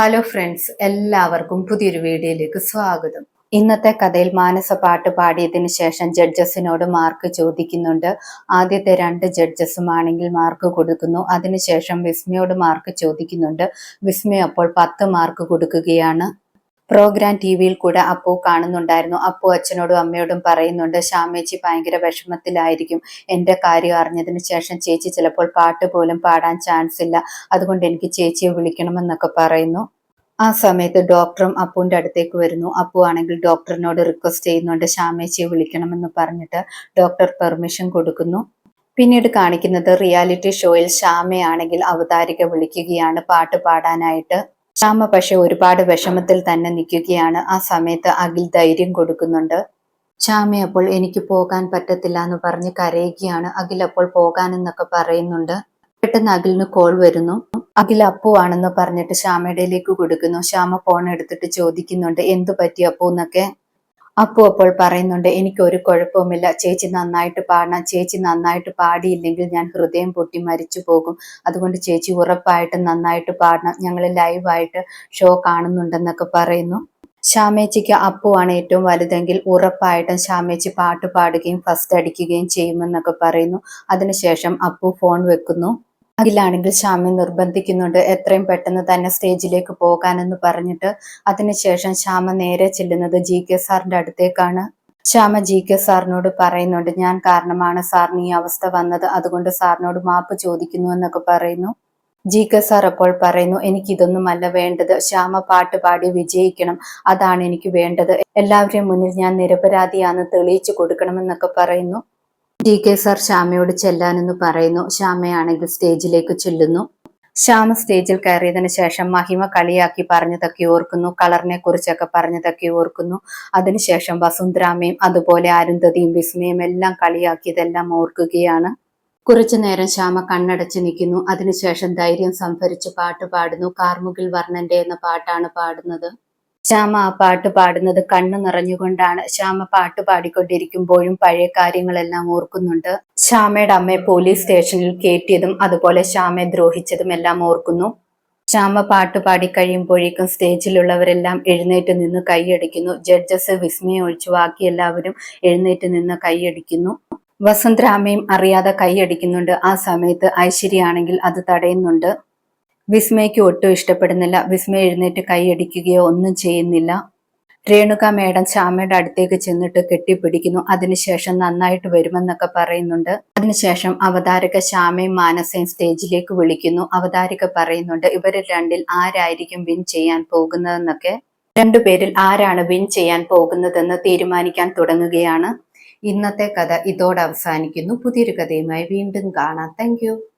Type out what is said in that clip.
Hello friends എല്ലാവർക്കും പുതിയൊരു വീഡിയോയിലേക്ക് സ്വാഗതം. ഇന്നത്തെ കഥയിൽ മാനസ പാട്ട് പാടിയതിനു ശേഷം ജഡ്ജസിനോട് മാർക്ക് ചോദിക്കുന്നുണ്ട്. ആദ്യത്തെ രണ്ട് ജഡ്ജസും ആണെങ്കിൽ മാർക്ക് കൊടുക്കുന്നു. അതിനുശേഷം വിസ്മയോട് മാർക്ക് ചോദിക്കുന്നുണ്ട്. വിസ്മയ അപ്പോൾ പത്ത് മാർക്ക് കൊടുക്കുകയാണ്. പ്രോഗ്രാം ടി വിയിൽ കൂടെ അപ്പു കാണുന്നുണ്ടായിരുന്നു. അപ്പു അച്ഛനോടും അമ്മയോടും പറയുന്നുണ്ട് ശ്യാമേച്ചി ഭയങ്കര വിഷമത്തിലായിരിക്കും. എന്റെ കാര്യം അറിഞ്ഞതിന് ശേഷം ചേച്ചി ചിലപ്പോൾ പാട്ട് പോലും പാടാൻ ചാൻസ് ഇല്ല. അതുകൊണ്ട് എനിക്ക് ചേച്ചിയെ വിളിക്കണമെന്നൊക്കെ പറയുന്നു. ആ സമയത്ത് ഡോക്ടറും അപ്പുവിന്റെ അടുത്തേക്ക് വരുന്നു. അപ്പു ആണെങ്കിൽ ഡോക്ടറിനോട് റിക്വസ്റ്റ് ചെയ്യുന്നുണ്ട് ശ്യാമേച്ചിയെ വിളിക്കണമെന്ന് പറഞ്ഞിട്ട് ഡോക്ടർ പെർമിഷൻ കൊടുക്കുന്നു. പിന്നീട് കാണിക്കുന്നത് റിയാലിറ്റി ഷോയിൽ ശ്യാമയാണെങ്കിൽ അവതാരിക വിളിക്കുകയാണ് പാട്ട് പാടാനായിട്ട്. ശ്യാമ പക്ഷെ ഒരുപാട് വിഷമത്തിൽ തന്നെ നിൽക്കുകയാണ്. ആ സമയത്ത് അഖിൽ ധൈര്യം കൊടുക്കുന്നുണ്ട്. ശ്യാമ അപ്പോൾ എനിക്ക് പോകാൻ പറ്റത്തില്ല എന്ന് പറഞ്ഞ് കരയുകയാണ്. അഖിൽ അപ്പോൾ പോകാനെന്നൊക്കെ പറയുന്നുണ്ട്. പെട്ടെന്ന് അഖിലിന് കോൾ വരുന്നു. അഖിൽ അപ്പു ആണെന്ന് പറഞ്ഞിട്ട് ശ്യാമയുടെയിലേക്ക് കൊടുക്കുന്നു. ശ്യാമ ഫോൺ എടുത്തിട്ട് ചോദിക്കുന്നുണ്ട് എന്തു പറ്റി അപ്പു എന്നൊക്കെ. അപ്പു അപ്പോൾ പറയുന്നുണ്ട് എനിക്ക് ഒരു കുഴപ്പവുമില്ല. ചേച്ചി നന്നായിട്ട് പാടണം. ചേച്ചി നന്നായിട്ട് പാടിയില്ലെങ്കിൽ ഞാൻ ഹൃദയം പൊട്ടി മരിച്ചു പോകും. അതുകൊണ്ട് ചേച്ചി ഉറപ്പായിട്ടും നന്നായിട്ട് പാടണം. ഞങ്ങൾ ലൈവായിട്ട് ഷോ കാണുന്നുണ്ടെന്നൊക്കെ പറയുന്നു. ശ്യാമേച്ചിക്ക് അപ്പുവാണ് ഏറ്റവും വലുതെങ്കിൽ ഉറപ്പായിട്ടും ശ്യാമേച്ചി പാട്ട് പാടുകയും ഫസ്റ്റ് അടിക്കുകയും ചെയ്യുമെന്നൊക്കെ പറയുന്നു. അതിനുശേഷം അപ്പു ഫോൺ വെക്കുന്നു. അഖിലാണെങ്കിൽ ശ്യാമെ നിർബന്ധിക്കുന്നുണ്ട്. എത്രയും പെട്ടെന്ന് തന്നെ സ്റ്റേജിലേക്ക് പോകാനെന്ന് പറഞ്ഞിട്ട് അതിനുശേഷം ശ്യാമ നേരെ ചെല്ലുന്നത് ജി കെ സാറിന്റെ അടുത്തേക്കാണ്. ശ്യാമ ജി കെ സാറിനോട് പറയുന്നുണ്ട് ഞാൻ കാരണമാണ് സാറിന് ഈ അവസ്ഥ വന്നത്. അതുകൊണ്ട് സാറിനോട് മാപ്പ് ചോദിക്കുന്നു എന്നൊക്കെ പറയുന്നു. ജി കെ സാർ അപ്പോൾ പറയുന്നു എനിക്ക് ഇതൊന്നുമല്ല വേണ്ടത്. ശ്യാമ പാട്ട് പാടി വിജയിക്കണം. അതാണ് എനിക്ക് വേണ്ടത്. എല്ലാവരുടെയും മുന്നിൽ ഞാൻ നിരപരാധിയാണെന്ന് തെളിയിച്ചു കൊടുക്കണമെന്നൊക്കെ പറയുന്നു. ഡി കെ സാർ ശ്യാമയോട് ചെല്ലാനെന്ന് പറയുന്നു. ശ്യാമയാണെങ്കിൽ സ്റ്റേജിലേക്ക് ചെല്ലുന്നു. ശ്യാമ സ്റ്റേജിൽ കയറിയതിനു ശേഷം മഹിമ കളിയാക്കി പറഞ്ഞതൊക്കെ ഓർക്കുന്നു. കളറിനെ കുറിച്ചൊക്കെ പറഞ്ഞതൊക്കെ ഓർക്കുന്നു. അതിനുശേഷം വസുന്ധരാമയും അതുപോലെ അരുന്ധതിയും വിസ്മയും എല്ലാം കളിയാക്കിയതെല്ലാം ഓർക്കുകയാണ്. കുറച്ചു നേരം ശ്യാമ കണ്ണടച്ച് നിൽക്കുന്നു. അതിനുശേഷം ധൈര്യം സംഭരിച്ച് പാട്ട് പാടുന്നു. കാർമുകിൽ വർണന്റെ എന്ന പാട്ടാണ് പാടുന്നത്. ശ്യാമ ആ പാട്ട് പാടുന്നത് കണ്ണു നിറഞ്ഞുകൊണ്ടാണ്. ശ്യാമ പാട്ട് പാടിക്കൊണ്ടിരിക്കുമ്പോഴും പഴയ കാര്യങ്ങളെല്ലാം ഓർക്കുന്നുണ്ട്. ശ്യാമയുടെ അമ്മയെ പോലീസ് സ്റ്റേഷനിൽ കയറ്റിയതും അതുപോലെ ശ്യാമയെ ദ്രോഹിച്ചതും എല്ലാം ഓർക്കുന്നു. ശ്യാമ പാട്ട് പാടിക്കഴിയുമ്പോഴേക്കും സ്റ്റേജിലുള്ളവരെല്ലാം എഴുന്നേറ്റ് നിന്ന് കൈയടിക്കുന്നു. ജഡ്ജസ് വിസ്മയം ഒഴിച്ചു ബാക്കി എല്ലാവരും എഴുന്നേറ്റ് നിന്ന് കൈയടിക്കുന്നു. വസന്തരാമയും അറിയാതെ കൈയടിക്കുന്നുണ്ട്. ആ സമയത്ത് ഐശ്വര്യാണെങ്കിൽ അത് തടയുന്നുണ്ട്. വിസ്മയ്ക്ക് ഒട്ടും ഇഷ്ടപ്പെടുന്നില്ല. വിസ്മയ എഴുന്നേറ്റ് കൈയടിക്കുകയോ ഒന്നും ചെയ്യുന്നില്ല. രേണുക മേഡം ശ്യാമയുടെ അടുത്തേക്ക് ചെന്നിട്ട് കെട്ടിപ്പിടിക്കുന്നു. അതിനുശേഷം നന്നായിട്ട് വരുമെന്നൊക്കെ പറയുന്നുണ്ട്. അതിനുശേഷം അവതാരക ശ്യാമയും മാനസയും സ്റ്റേജിലേക്ക് വിളിക്കുന്നു. അവതാരക പറയുന്നുണ്ട് ഇവരിൽ രണ്ടിൽ ആരായിരിക്കും വിൻ ചെയ്യാൻ പോകുന്നതെന്നൊക്കെ? രണ്ടുപേരിൽ ആരാണ് വിൻ ചെയ്യാൻ പോകുന്നതെന്ന് തീരുമാനിക്കാൻ തുടങ്ങുകയാണ്. ഇന്നത്തെ കഥ ഇതോടെ അവസാനിക്കുന്നു. പുതിയൊരു കഥയുമായി വീണ്ടും കാണാം. താങ്ക്